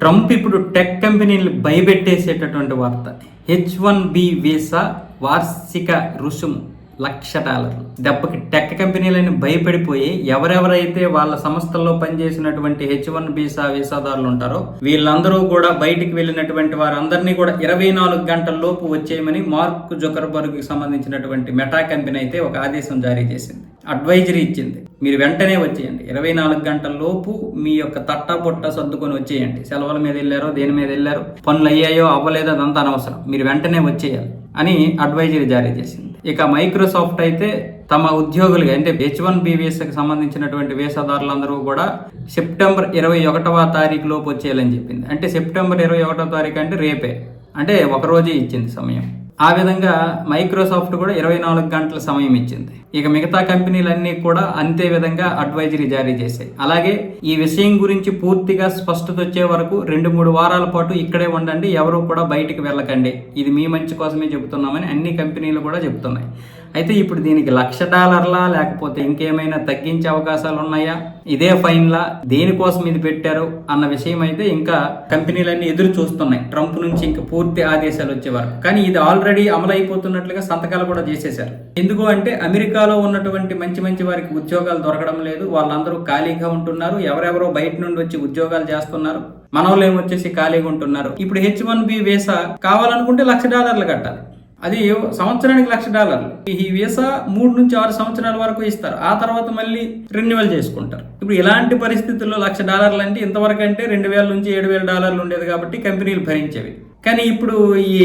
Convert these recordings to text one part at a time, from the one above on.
Trump ఇప్పుడు tech కంపెనీలు భయపెట్టేసేటటువంటి వార్త. హెచ్ వన్ బి వీసా వార్షిక రుసుము లక్ష డాలర్లు. దెబ్బకి టెక్ కంపెనీలని భయపడిపోయి ఎవరెవరైతే వాళ్ళ సంస్థల్లో పనిచేసినటువంటి హెచ్ వన్ బీసా వీసాదారులు ఉంటారో వీళ్ళందరూ కూడా బయటికి వెళ్ళినటువంటి వారందరినీ కూడా ఇరవై నాలుగు గంటల లోపు వచ్చేయమని మార్క్ జుకర్బర్గ్ సంబంధించినటువంటి మెటా కంపెనీ అయితే ఒక ఆదేశం జారీ చేసింది. అడ్వైజరీ ఇచ్చింది. మీరు వెంటనే వచ్చేయండి. ఇరవై నాలుగు గంటల లోపు మీ యొక్క తట్ట పొట్ట సర్దుకొని వచ్చేయండి. సెలవుల మీద వెళ్ళారో దేని మీద వెళ్ళారో పనులు అయ్యాయో అవ్వలేదో అదంతా అనవసరం. మీరు వెంటనే వచ్చేయాలి అని అడ్వైజరీ జారీ చేసింది. ఇక మైక్రోసాఫ్ట్ అయితే తమ ఉద్యోగులుగా అంటే హెచ్ వన్ బి వీసాకి సంబంధించినటువంటి వీసాదారులందరూ కూడా సెప్టెంబర్ ఇరవై ఒకటవ తారీఖు లోపు వచ్చేయాలని చెప్పింది. అంటే సెప్టెంబర్ ఇరవై ఒకటవ తారీఖు అంటే రేపే. అంటే ఒక రోజే ఇచ్చింది సమయం. ఆ విధంగా మైక్రోసాఫ్ట్ కూడా ఇరవై నాలుగు గంటల సమయం ఇచ్చింది. ఇక మిగతా కంపెనీలన్నీ కూడా అంతే విధంగా అడ్వైజరీ జారీ చేశాయి. అలాగే ఈ విషయం గురించి పూర్తిగా స్పష్టత వచ్చే వరకు రెండు మూడు వారాల పాటు ఇక్కడే ఉండండి ఎవరు కూడా బయటికి వెళ్ళకండి. ఇది మీ మంచి కోసమే చెబుతున్నామని అన్ని కంపెనీలు కూడా చెబుతున్నాయి. అయితే ఇప్పుడు దీనికి లక్ష డాలర్లా లేకపోతే ఇంకేమైనా తగ్గించే అవకాశాలు ఉన్నాయా ఇదే ఫైన్లా? దేనికోసం ఇది పెట్టారు? అన్న విషయం అయితే ఇంకా కంపెనీలన్నీ ఎదురు చూస్తున్నాయి. ట్రంప్ నుంచి ఇంకా పూర్తి ఆదేశాలు వచ్చే వరకు. కానీ ఇది ఆల్రెడీ అమలైపోతున్నట్లుగా సంతకాలు కూడా చేసేశారు. ఎందుకు అంటే అమెరికాలో ఉన్నటువంటి మంచి మంచి వారికి ఉద్యోగాలు దొరకడం లేదు. వాళ్ళందరూ ఖాళీగా ఉంటున్నారు. ఎవరెవరో బయట నుండి వచ్చి ఉద్యోగాలు చేస్తున్నారు. మనవలేమొచ్చేసి ఖాళీగా ఉంటున్నారు. ఇప్పుడు హెచ్ వన్ బి వీసా కావాలనుకుంటే లక్ష డాలర్లు కట్టాలి. అది సంవత్సరానికి లక్ష డాలర్లు. ఈ వీసా మూడు నుంచి ఆరు సంవత్సరాల వరకు ఇస్తారు. ఆ తర్వాత మళ్ళీ రెన్యువల్ చేసుకుంటారు. ఇప్పుడు ఇలాంటి పరిస్థితుల్లో లక్ష డాలర్లు అంటే ఇంతవరకు అంటే రెండు వేల నుంచి ఏడు వేల డాలర్లు ఉండేది కాబట్టి కంపెనీలు భరించేవి. కానీ ఇప్పుడు ఈ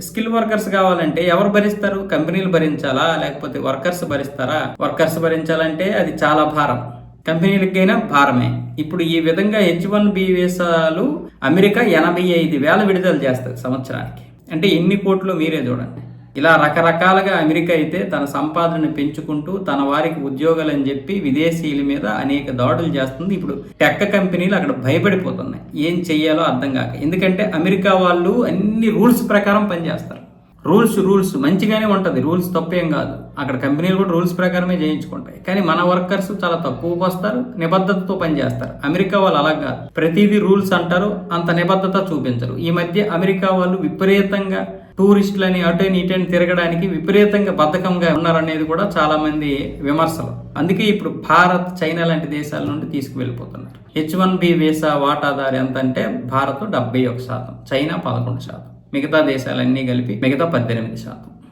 స్కిల్ వర్కర్స్ కావాలంటే ఎవరు భరిస్తారు? కంపెనీలు భరించాలా? లేకపోతే వర్కర్స్ భరిస్తారా? వర్కర్స్ భరించాలంటే అది చాలా భారం. కంపెనీలకైనా భారమే. ఇప్పుడు ఈ విధంగా హెచ్ వన్ బి వీసాలు అమెరికా ఎనభై ఐదు వేల విడుదల చేస్తుంది సంవత్సరానికి. అంటే ఎన్ని కోట్లు మీరే చూడండి. ఇలా రకరకాలుగా అమెరికా అయితే తన సంపాదనను పెంచుకుంటూ తన వారికి ఉద్యోగాలు అని చెప్పి విదేశీయుల మీద అనేక దాడులు చేస్తుంది. ఇప్పుడు టెక్క కంపెనీలు అక్కడ భయపడిపోతున్నాయి. ఏం చెయ్యాలో అర్థం కాక. ఎందుకంటే అమెరికా వాళ్ళు అన్ని రూల్స్ ప్రకారం పనిచేస్తారు. రూల్స్ రూల్స్ మంచిగానే ఉంటుంది. రూల్స్ తప్పేం కాదు. అక్కడ కంపెనీలు కూడా రూల్స్ ప్రకారమే చేయించుకుంటాయి. కానీ మన వర్కర్స్ చాలా తక్కువకి వస్తారు నిబద్ధతతో పనిచేస్తారు అమెరికా వాళ్ళు అలా కాదు. ప్రతిదీ రూల్స్ అంటారు అంత నిబద్ధత చూపించరు. ఈ మధ్య అమెరికా వాళ్ళు విపరీతంగా టూరిస్టులని అటని ఇటని తిరగడానికి విపరీతంగా బద్ధకంగా ఉన్నారనేది కూడా చాలా మంది విమర్శలు. అందుకే ఇప్పుడు భారత్ చైనా లాంటి దేశాల నుండి తీసుకువెళ్ళిపోతున్నారు. హెచ్ వన్ బి వీసా వాటాదారు ఎంత అంటే భారత్ డెబ్బై ఒక శాతం చైనా పదకొండు శాతం. మిగతా దేశాలన్నీ కలిపి మిగతా పద్దెనిమిది శాతం.